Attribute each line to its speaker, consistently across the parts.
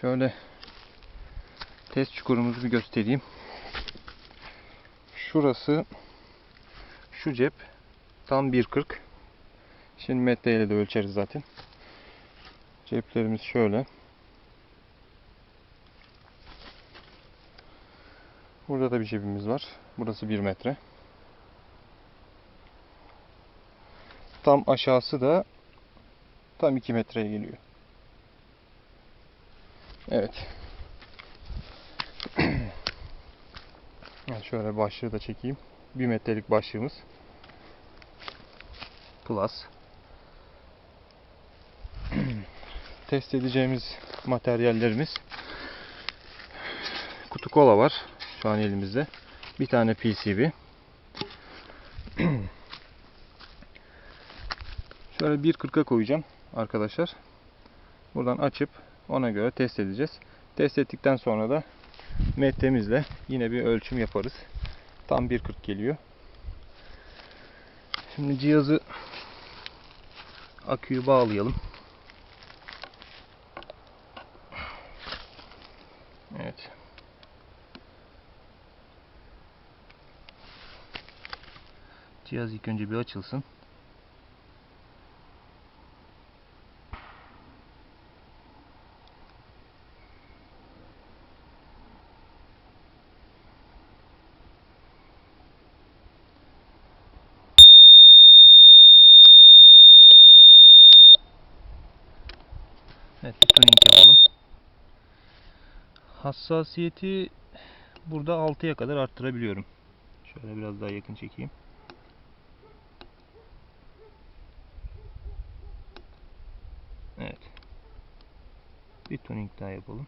Speaker 1: Şöyle test çukurumuzu bir göstereyim. Şurası şu cep tam 1.40. Şimdi metreyle de ölçeriz zaten. Ceplerimiz şöyle. Burada da bir cebimiz var. Burası 1 metre. Tam aşağısı da tam 2 metreye geliyor. Evet. Yani şöyle başlığı da çekeyim. 1 metrelik başlığımız. Plus. Test edeceğimiz materyallerimiz kutu kola var şu an elimizde. Bir tane PCB. Şöyle 1.40'a koyacağım arkadaşlar. Buradan açıp ona göre test edeceğiz. Test ettikten sonra da mettemizle yine bir ölçüm yaparız. Tam 1.40 geliyor. Şimdi cihazı aküyü bağlayalım. Evet. Cihaz ilk önce bir açılsın. Evet, bir tuning yapalım. Hassasiyeti burada 6'ya kadar arttırabiliyorum. Şöyle biraz daha yakın çekeyim. Evet. Bir tuning daha yapalım.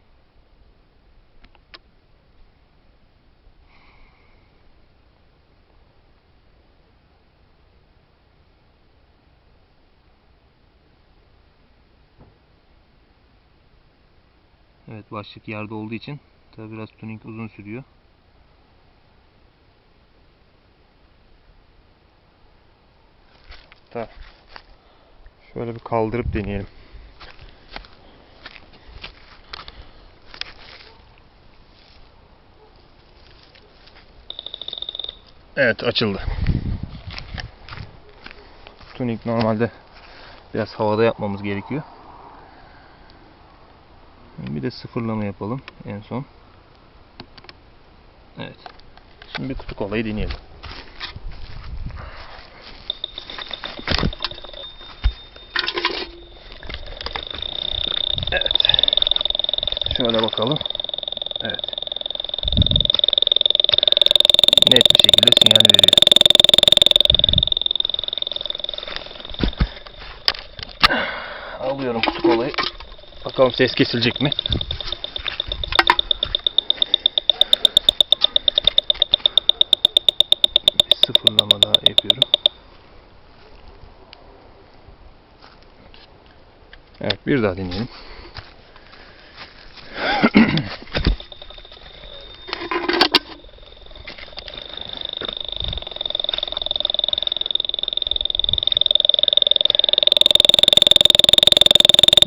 Speaker 1: Evet başlık yerde olduğu için tabi biraz tuning uzun sürüyor. Da şöyle bir kaldırıp deneyelim. Evet açıldı. Tuning normalde biraz havada yapmamız gerekiyor. Bir de sıfırlama yapalım en son. Evet. Şimdi bir kutu kolayı deneyelim. Evet. Şöyle bakalım. Evet. Net bir şekilde sinyal veriyor. Alıyorum kutu kolayı. Bakalım ses kesilecek mi? Bir sıfırlama daha yapıyorum. Evet bir daha deneyelim.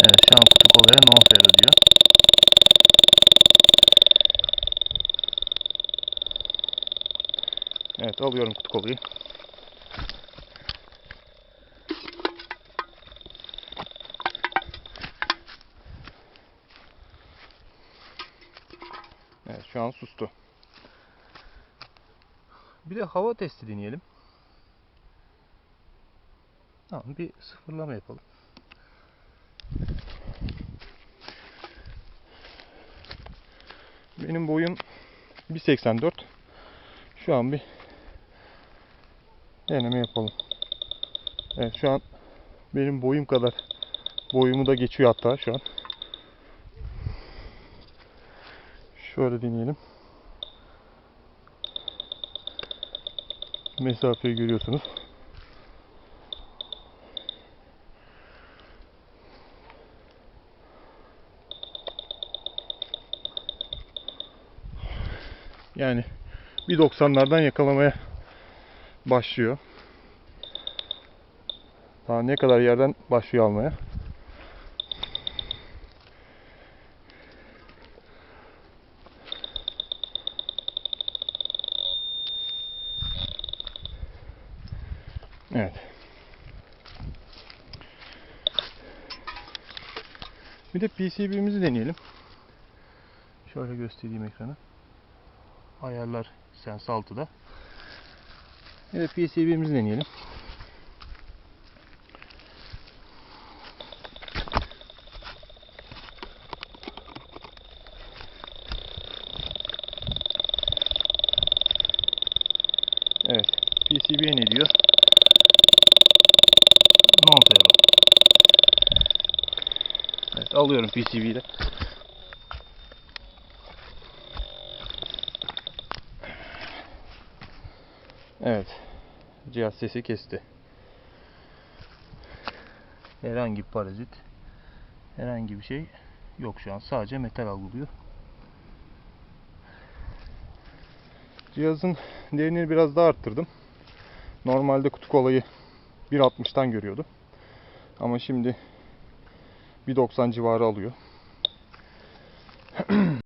Speaker 1: Evet kolaya no fail diyor. Evet alıyorum kutu kolayı. Evet şu an sustu. Bir de hava testi deneyelim. Tamam bir sıfırlama yapalım. Benim boyum 1.84. Şu an bir deneme yapalım. Evet şu an benim boyum kadar boyumu da geçiyor hatta şu an. Şöyle deneyelim. Mesafeyi görüyorsunuz. Yani 1.90'lardan yakalamaya başlıyor. Daha ne kadar yerden başlıyor almaya. Evet. Bir de PCB'mizi deneyelim. Şöyle göstereyim ekranı. Ayarlar Sense 6'da. Bir de PCB'mizi deneyelim. Evet. PCB'ye ne diyor? Zero. Evet alıyorum PCB'yi de. Evet. Cihaz sesi kesti. Herhangi bir parazit, herhangi bir şey yok şu an. Sadece metal algılıyor. Cihazın derinliğini biraz daha arttırdım. Normalde kutu kolayı 1.60'tan görüyordu. Ama şimdi 1.90 civarı alıyor.